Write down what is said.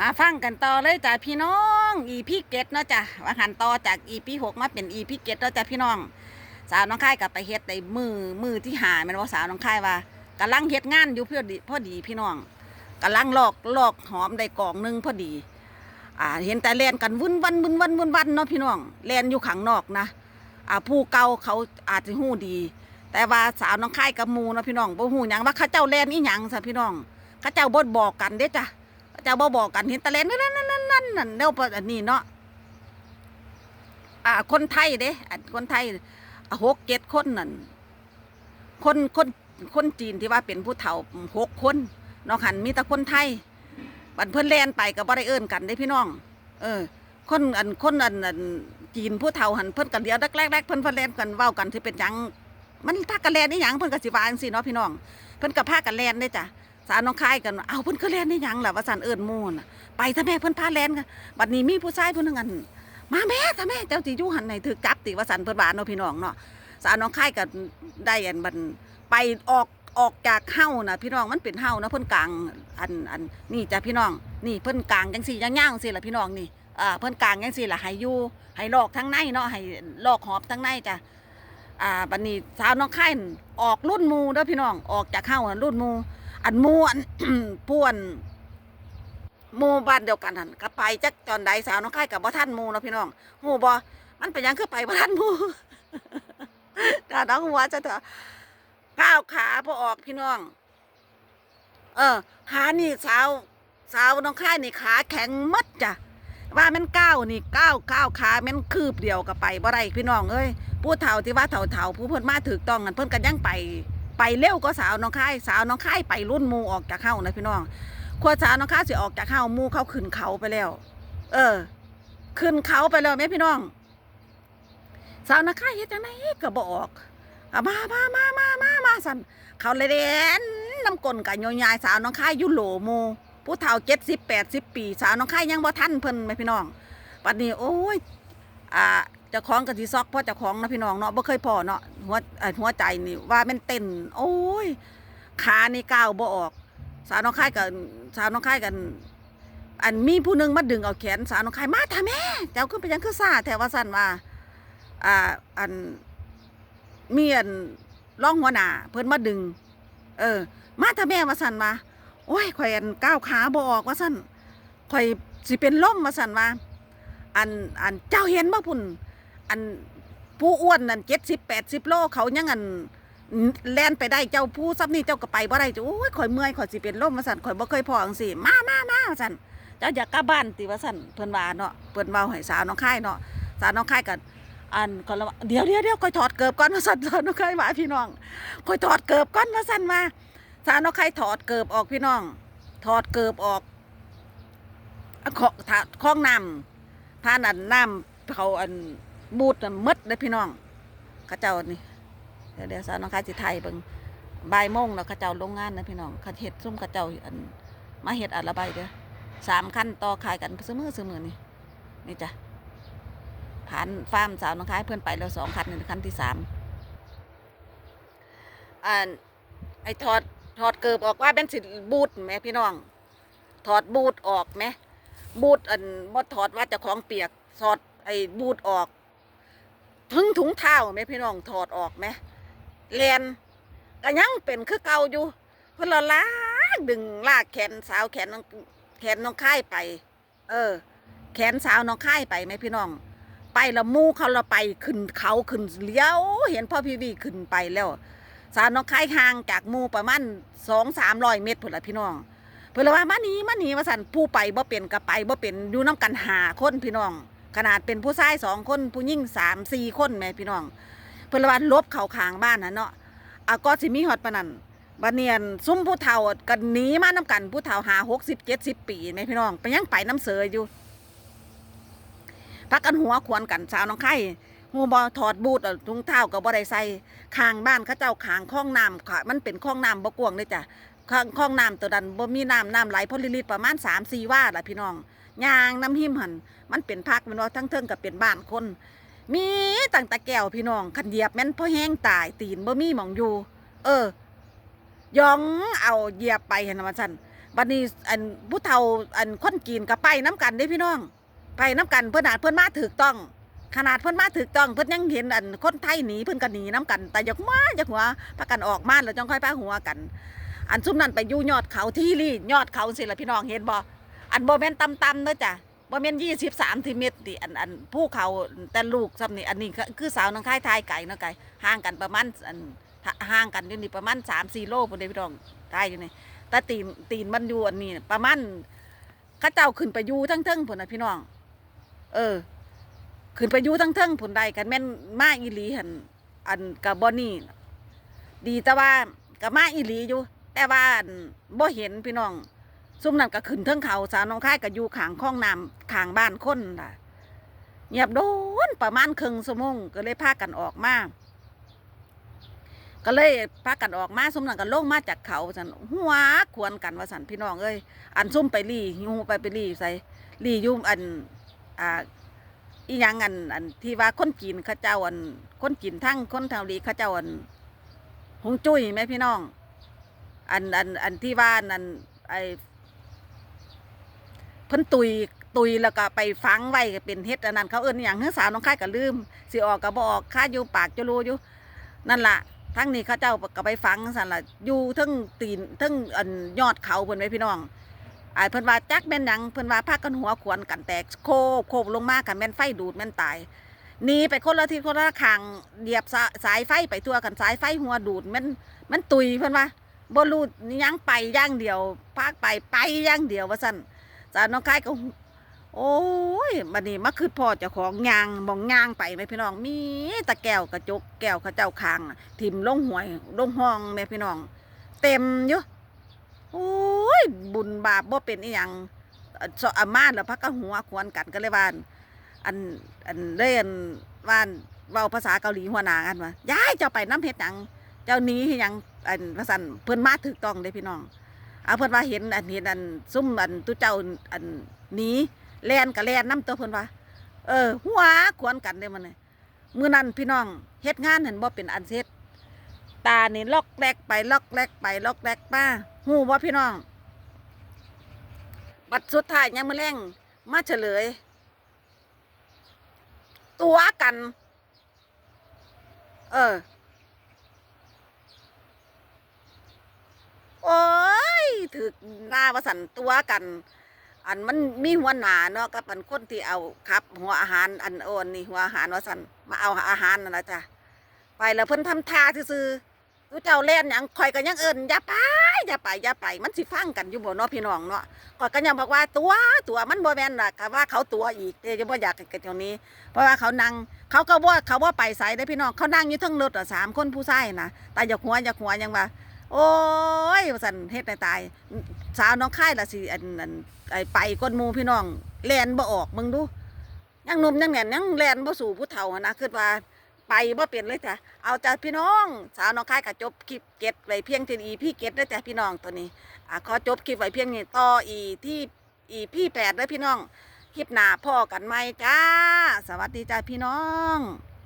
มาฟังกันต่อเลยจ้ะพี่น้องอีพี่เกตเนาะจ้ะว่าหันต่อจากอีพี่หกมาเป็นอีพี่เกตเนาะจ้ะพี่น้อง สาวน้องค่ายกับไปเฮ็ดในมือมือที่หาแม่นว่าสาวน้องค่ายว่ากำลังเฮ็ดงานอยู่เพื่อดีพอดีพี่น้องกำลังลอกลอกหอมได้กล่องหนึงพอดีอ่าเห็นแต่แล่นกันวุ่นวันวุ่นวันวุ่นวันเนาะพี่น้องแล่นอยู่ข้างนอกนะอ่าผู้เก่าเขาอาจจะหู้ดี แต่ว่าสาวน้องค่ายกับมูเนาะพี่น้องบ่ฮู้หยังว่าเขาเจ้าแล่นอีหยังซะพี่น้องเขาเจ้าบ่บอกกันเด้จ้ะ จ้าบ่บอกกันเห็นต่แล่นนั่นนั่นนั่นนั่นนั่นแนวปะอันนี้เนาะอ่า คนไทยเด้อันคนไทยหกเจ็ดคนนั่นคนคนคนจีนที่ว่าเป็นผู้เฒ่าหกคนเนาะหันมีแต่คนไทยบันเพิ่นแลนไปก็บ่ได้เอิ้นกันเด้พี่น้อง เออ คนอันคนอันอันจีนผู้เฒ่าหันเพิ่นกันเดียวแรกๆเพิ่นเพิ่นแลนกันเว้ากันสิเป็นยังมันพากันแลนนี่หยังเพิ่นก็สิว่าจังซี่เนาะพี่น้อง เพิ่นก็พากันแลนเด้จ้ะ สาวน้องคายกันเอ้าเพิ่นก็แลนนี่หยังล่ะว่าซั่นเอิ้นหมู่น่ะไปถ้าแม่เพิ่นพาแล่นกันบัดนี้มีผู้ชายผู้หนึงอันมาแม่ถ้าแม่เจ้าสิอยู่หันไหนถูกจับติว่าซั่นเพิ่นว่าเนาะพี่น้องเนาะสาวน้องคายก็ได้อันบัดไปออกออกจากเฮาน่ะพี่น้องมันเป็นเฮานะเพิ่นกลางอันอันนี่จ้ะพี่น้องนี่เพิ่นกลางจังซี่ย่างๆจังซี่ละพี่น้องนี่อ่าเพิ่นกลางจังซี่ละให้อยู่ให้ลอกทั้งในเนาะให้ลอกหอบทั้งในจ้ะอ่าบันนี้สาวน้องไข่ออกรุ่นมูเด้อพี่น้องออกจากเข้าอะรุ่นมู อันมูอันป่วนหมูบ้านเดียวกันหันก็ไปจักตอนใดสาวน้องไข่กับบ่ท่านหมูเนาะพี่น้องหูบ่มันเป็นยังคือไปบ่ท่านหมูถ้าน้องหัวจะเถอะก้าวขาพอออกพี่น้อง เออขานี่สาว สาวน้องไข่นี่ขาแข็งมัดจ้ะว่าแมันก้าวนี่ก้าวก้าวขาแมันคืบเดียวก็ไปบ่ได้พี่น้องเอ้ยผู้เฒ่าที่ว่าเฒ่าเฒ่าผู้เพิ่นมาถูกต้องกันเพิ่นกันยังไป ไปเร็วก็สาวน้องค่ายสาวน้องค่ายไปรุ่นมูออกจากเข้านะพี่น้องควรสาวน้องค่ายสิออกจากเข้ามูเข้าขึ้นเขาไปแล้ว เออ ขึ้นเขาไปแล้วแม่พี่น้อง สาวน้องค่ายเฮ็ดจังไดก็บ่ออกอะมามามามามามาสันเขาเลยเด่นน้ำกลนกับโยยายสาวน้องค่ายยุโหลหมูผู้เฒ่าเจ็ดสิบแปดสิบปี สาวน้องค่ายยังบ่ทันเพิ่นแม่พี่น้องปัดนี้โอ้ยอ่า เจ้าของกะทิซอกเพราะเจ้าของนะพี่น้องเนาะบ่เคยพอเนาะหัวหัวใจนี่ว่ามันเต้น โอ้ยขานี่ก้าวบ่ออก สาวน้องค่ายกันสาวน้องค่ายกัน อันมีผู้หนึงมาดึงเอาแขนสาวน้องค่ายมาท่าแม่เจ้าขึ้นไปยังคือซาแถวว่าสั่นว่าอ่าอันมีอันร้องหัวหน้าเพิ่นมาดึง เออ มาท่าแม่ว่าสั่นว่าโอ้ยข่อยอันก้าวขาบ่ออกว่าสั่นข่อยสิเป็นลมว่าสั่นว่าอันอันเจ้าเห็นบ่พุ่น อันผู้อ้วนนั่นเจ็ดสิบแปดสิบโลเขายังอันแล่นไปได้เจ้าผู้ซับนี่เจ้าก็ไปบ่ได้จ้ะโอ้ยข่อยเมื่อยข่อยสิเป็นลมมาสั่นข่อยบ่เคยพอจังซี่มามามาสั่นเจ้าอยากกลับบ้านติว่าสั่นเพิ่นว่าเนาะเพิ่นเว้าให้สาวน้องค่ายเนาะสาวน้องค่ายกันอันก็ละเดี๋ยวเดี๋ยวเดี๋ยวข่อยถอดเกิบก่อนว่าสั่นสาวน้องค่ายว่าพี่น้องข่อยถอดเกิบก่อนว่าสั่นมาสาวน้องค่ายถอดเกิบออกพี่น้อง ถอดเกิบออกเอขาข้องน้ำผ่านอันน้ำเขาอัน บูดอันหมดเลยพี่น้องข้าเจ้านี่เดี๋ยวเดี๋ยวสาวน้องคายสิไทยเบิ่งบ่ายโมงเนาะข้าเจ้าโรงงานนะพี่น้องเขาเฮ็ดซุ่มข้าเจ้าอันมาเฮ็ดอันละใบเด้อสามขั้นต่อขายกันซื้อมือซื้อมือนี่นี่จ้ะผ่านฟาร์มสาวน้องคายเพื่อนไปแล้วสองคันนี่คันที่สามอันไอ้ถอดถอดเกิบออกว่าเป็นสิบูดแหมพี่น้อง ถอดบูดออกไหมบูดอันบ่ถอดว่าจะของเปียกถอดไอ้บูดออก ถึงถุงเท้าไหมพี่น้องถอดออกไหมแลนก็ยังเป็นคือเก่าอยู่ เพื่นละลากดึงลากแขนสาวแขนน้องแขนน้องค่ายไป เออ แขนสาวน้องค่ายไปไหมพี่น้อง ไปละมู่เขาละไปขึ้นเขาขึ้นเลี้ยว เห็นพ่อพี่วีขึ้นไปแล้ว สาวน้องค่ายห่างจากมู่ประมาณสองสามร้อยเมตรพุ่นละพี่น้องเพิ่นลยว่ามาหนีมาหนีว่าสั่นผู้ไปบ่เป็นก็ไปบ่เป็นอยู่น้กันหาคนพี่น้อง ขนาดเป็นผู้ชายสองคนผู้หญิงสามสี่คนแม่พี่น้อง เพิ่นเลยว่าลบเขาขางบ้านนะเนาะอะก็สิมีฮอดปานนั้นบัดเนียนซุ่มผู้เฒ่าก็หนีมานํกันผู้เฒ่าหา60 70ปีแม่พี่น้องไปยังไปน้ำเสยอยู่พักกันหัวขวนกันสาวน้องไข่หูบ่ถอดบูทถุงเท้าก็บ่ได้ใส่ข้างบ้านเขาเจ้าขางคลองน้ำค่ะมันเป็นคลองน้ำบ่กวงเด้จ้ะคลองน้ำตัวดันบ่มีน้ำน้ำไหลพอลิลิตประมาณสามสี่ว่าล่ะพี่น้อง ยางน้ำหิมหันมันเป็นพักมันว่าทั้งเทิงกับเป็นบ้านคน มีตั้งแต่แก้วพี่น้องคันเหยียบแม่นพอแห้งตายตีนบ่มีหมองอยู่ เออยองเอาเหยียบไปเห็นว่าซั่นบัดนี้อันผู้เฒ่าอันคนกินก็ไปน้ำกันเด้พี่น้อง ไปน้ำกันเพิ่อนอาจเพิ่อนมาถูกต้อง ขนาดเพิ่อนมาถูกต้องเพิ่อนยังเห็นอันคนไทยหนีเพิ่อนก็หนีน้ำกัน แต่อยากมาอยากหัวพากันออกมาแล้วจังค่อยพาหัวกัน อันซุ่มนั้นไปยู่ยอดเขาที่รียอดเขาสิละพี่น้องเห็นบ่ อันบ่แม่นต่ำๆเด้อจ้ะบ่แม่น20 30เมตรดิอันอันภูเขาแต่ลูกซ้ำนี่อันนี้คือสาวน้องคายทายไก่เนาะไก่ห่างกันประมาณอันห่างกันอยู่นี่ประมาณ3-4โลพุ่นเด้พี่น้องทายอยู่นี่แต่ตีนตีนมันอยู่อันนี้ประมาณเขาเจ้าขึ้นไปอยู่ทั้งเทิงพุ่นน่ะพี่น้อง เออ ขึ้นไปอยู่ทั้งเทิงพุ่นใดกันแม่นมาอีหลีหันอันกับบ่นี่ดีแต่ว่ากับมาอีหลีอยู่ แต่ว่าบ่เห็นพี่น้อง ซุ่มนั่นก็ขึ้นเทิงเขาสาวน้องค่ายก็อยู่ขางคลองน้ำขางบ้านคนล่ะเงียบโดนประมาณครึ่งชั่วโมงก็เลยพากันออกมาก็เลยพากันออกมาซุ่มนั่นก็ลงมาจากเขาสันหัวควรกันว่าสันพี่น้องเอ้ยอันซุ่มไปรีหิวไปไปรีใส่รียุ่อันอ่าอีหยังอันอันที่ว่าคนกินเข้าเจ้าอันคนกินทั้งคนเทาลีเข้าเจ้าอันหงจุ้ยไหมพี่น้อง อันอันอันที่ว่านั่นไอ เพิ่นตุยตุยแล้วก็ไปฝังไว้เป็นเฮ็ดอันนั้นเขาเอิ้นอย่างเฮือสาวน้องค่ายก็ลืมสิออกก็บ่ออกค่าอยู่ปากจะรู้อยู่นั่นล่ะทั้งนี้เขาเจ้าก็ไปฝังสั่นล่ะอยู่ทั้งตีนทั้งอันยอดเขาเพิ่นไว้พี่น้องไอ้เพิ่นว่าจักแม่นหยังเพิ่นว่าพากันหัวขวนกันแตกโคบโคบลงมากันแม่นไฟดูดแม่นตายหนีไปคนละทิศคนละทางเหยียบสาสายไฟไปทั่วกันสายไฟหัวดูดม่นมันตุยเพิ่นว่าบ่รู้หยังไปย่างเดียวพากไปไปย่างเดียวว่าซั่นาวน้องคายก็โอ้ยบัดนี้มาคือพ่อเจ้าของยางมองยางไปไหมพี่น้อง มีตะแก้วกระจกแก้วเขาเจ้าคางถิ่มลงหวยลงห้องแม่พี่น้อง เต็มอยู่โอ้ยบุญบาปบ่เป็นอีหยังเอ่อสอามาตแล้วพักก็หัวควรกันก็เลยว่าอันอันอันเล่นว่านเว้าภาษาเกาหลีหัวหน้ากันว่ายายเจ้าไปน้ำเฮ็ดหยังเจ้านี้ยังอันว่าซั่นเพิ่นมาถูกต้องเด้พี่น้อง เอาเพิ่นว่าเห็นอันเห็นอันซุ่มอันตุเจ้าอันหนี้แลนก็แล่นนํตัวเพิ่นว่า เออ หัวขวนกันเด้มันนี่มื้อนั้นพี่น้องเฮ็ดงานเห็นบ่เป็นอันเสร็จตานี่ล็อกแลกไปล็อกแลกไปล็อกแลกมาฮู้บ่พี่น้อง บัดสุดท้ายยังมื้อแรงมาเฉลย ตัวกัน เออ โอ้ยถึกหน้าว่าสันตัวกัน อันมันมีหัวหนาเนาะกับอันคนที่เอาครับ หัวอาหารอันโอนนี่หัวอาหารว่าสันมาเอาอาหารนั่นละจ้ะไปแล้วเพิ่นทำท่าซื่อๆรู้เจ้าเล่นหยังข่อยก็ยังเอิ้นอย่าไปอย่าไปอย่าไป มันสิฟังกันอยู่บ่เนาะพี่น้องเนาะข่อยก็ยังบอกว่าตัวตัวมันบ่แม่นล่ะก็ว่าเขาตัวอีกแต่จะบ่อยากกิดตรงนี้ เพราะว่าเขานั่งเขาก็ว่าเขาว่าไปไสได้พี่น้องเขานั่งอยู่ทั้งรถอะสามคนผู้ชายนะแต่อย่าหัวอย่าหัวยังว่า โอ้ยสันเฮ็ดให้ตาย สาวน้องค่ายละสิอันอันไอไปก้นมูพี่น้องแลนบ่ออกมึงดูยังนมยังแหน่นยังแลนบ่สู่ผู้เฒ่านะคือว่าไปบ่เป็นเลยจ้ะเอาจ้ะพี่น้อง สาวน้องค่ายก็จบคลิปเก็ตไว้เพียงที่อีพี่เก็ตเด้อจ้ะพี่น้องตัวนี้อะขอจบคลิปไว้เพียงนี้ต่ออีที่อีพี่แปดเด้อพี่น้องคลิปหน้าพ่อกันไหมจ้า สวัสดีจ้าพี่น้อง